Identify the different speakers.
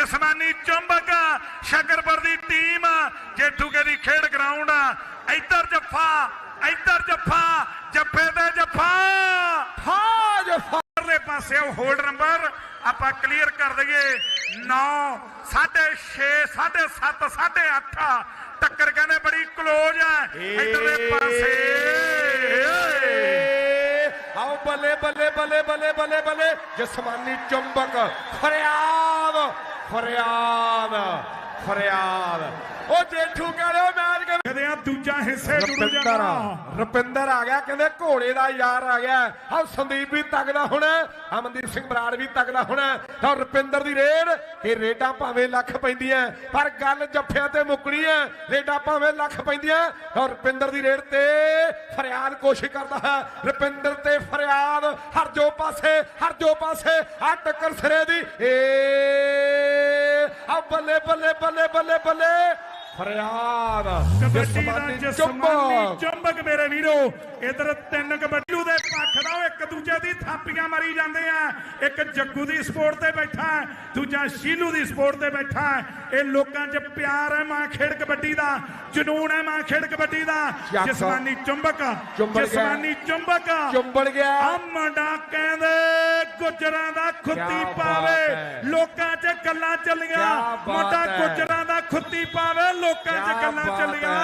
Speaker 1: ਜਸਮਾਨੀ ਚੁੰਬਕ ਸ਼ਕਰਪੁਰ ਦੀ team ਜੇਠੂ ਕਦੀ ਖੇਡ ground ਇੱਧਰ ਜੱਫਾ ਇੱਧਰ ਜੱਫਾ ਜੱਫੇ ਤੇ ਜੱਫਾ।
Speaker 2: ਹਾਜ
Speaker 1: ਪਰਲੇ ਪਾਸੇ ਉਹ ਹੋਲਡ ਨੰਬਰ ਆਪਾਂ ਕਲੀਅਰ ਕਰ ਦਈਏ। 9 6.5 7.5 7.8 ਟੱਕਰ ਕਹਿੰਦੇ ਬੜੀ ਕਲੋਜ਼ ਹੈ ਇਧਰਲੇ ਪਾਸੇ।
Speaker 2: ਆਓ ਬੱਲੇ ਬੱਲੇ ਬੱਲੇ ਬੱਲੇ ਬੱਲੇ ਬੱਲੇ। ਜਸਮਾਨੀ ਚੁੰਬਕ ਫਰਿਆਦ। ਫਰਿਆਦ ਫਰਿਆਦ। ਉਹ ਜੇਠੂ ਕਹਿੰਦੇ ਮੈਚ ਕੇ
Speaker 1: ਕਦੇ ਆ ਦੂਜਾ ਹਿੱਸੇ ਜੁੜ ਜਾਣਾ
Speaker 2: ਰੁਪਿੰਦਰ ਆ ਗਿਆ ਕਹਿੰਦੇ ਘੋੜੇ ਦਾ ਯਾਰ ਆ ਗਿਆ। ਹਾਂ ਸੰਦੀਪ ਵੀ ਤਗੜਾ ਹੁਣ ਅਮਨਦੀਪ ਸਿੰਘ ਬਰਾੜ ਵੀ ਤਗੜਾ ਹੁਣ। ਤਾਂ ਰੁਪਿੰਦਰ ਦੀ ਰੇਡ ਇਹ ਰੇਡਾਂ ਭਾਵੇਂ ਲੱਖ ਪੈਂਦੀਆਂ ਪਰ ਗੱਲ ਜੱਫਿਆਂ ਤੇ ਮੁੱਕਣੀ ਹੈ। ਰੇਡਾਂ ਭਾਵੇਂ ਲੱਖ ਪੈਂਦੀਆਂ ਤਾਂ ਰੁਪਿੰਦਰ ਦੀ ਰੇਡ ਤੇ ਫਰਿਆਦ ਕੋਸ਼ਿਸ਼ ਕਰਦਾ ਹੈ। ਰੁਪਿੰਦਰ ਤੇ ਫਰਿਆਦ ਹਰ ਜੋ ਪਾਸੇ ਹਰ ਜੋ ਪਾਸੇ ਆ ਟੱਕਰ ਸਿਰੇ ਦੀ ਏ ਆ ਬੱਲੇ ਬੱਲੇ ਬੱਲੇ ਬੱਲੇ ਬੱਲੇ ਫਰਿਆਦ
Speaker 1: ਕਬੱਡੀ ਦਾ
Speaker 2: ਜਸਮਾਨੀ ਚੁੰਬਕ
Speaker 1: ਮੇਰੇ ਵੀਰੋ ਇਧਰ ਤਿੰਨ ਕਬੱਡੀ ਦੇ ਪੱਖ ਦਾ ਉਹ ਇੱਕ ਦੂਜੇ ਦੀ ਥਾਪੀਆਂ ਮਾਰੀ ਜਾਂਦੇ ਆ ਇੱਕ ਜੱਗੂ ਦੀ ਸਪੋਰਟ ਤੇ ਬੈਠਾ ਹੈ, ਦੂਜਾ ਸ਼ੀਲੂ ਦੀ ਸਪੋਰਟ ਤੇ ਬੈਠਾ ਹੈ। ਇਹ ਲੋਕਾਂ 'ਚ ਪਿਆਰ ਹੈ ਮਾਂ ਖੇਡ ਕਬੱਡੀ ਦਾ ਜਨੂਨ ਹੈ ਮਾਂ ਖੇਡ ਕਬੱਡੀ ਦਾ। ਜਸਮਾਨੀ ਚੁੰਬਕ। ਜਸਮਾਨੀ ਚੁੰਬਕ
Speaker 2: ਚੁੰਬੜ ਗਿਆ
Speaker 1: ਆ ਮੁੰਡਾ ਕਹਿੰਦੇ ਗੁੱਜਰਾਂ ਦਾ ਖੁੱਤੀ ਪਾਵੇ। ਲੋਕਾਂ 'ਚ ਗੱਲਾਂ ਚੱਲੀਆਂ ਮੁੰਡਾ
Speaker 2: ਹੈ।
Speaker 1: ਗੁੱਜਰਾਂ ਦਾ ਖੁੱਤੀ ਪਾਵੇ ਲੋਕਾਂ 'ਚ ਗੱਲਾਂ ਚੱਲੀਆਂ।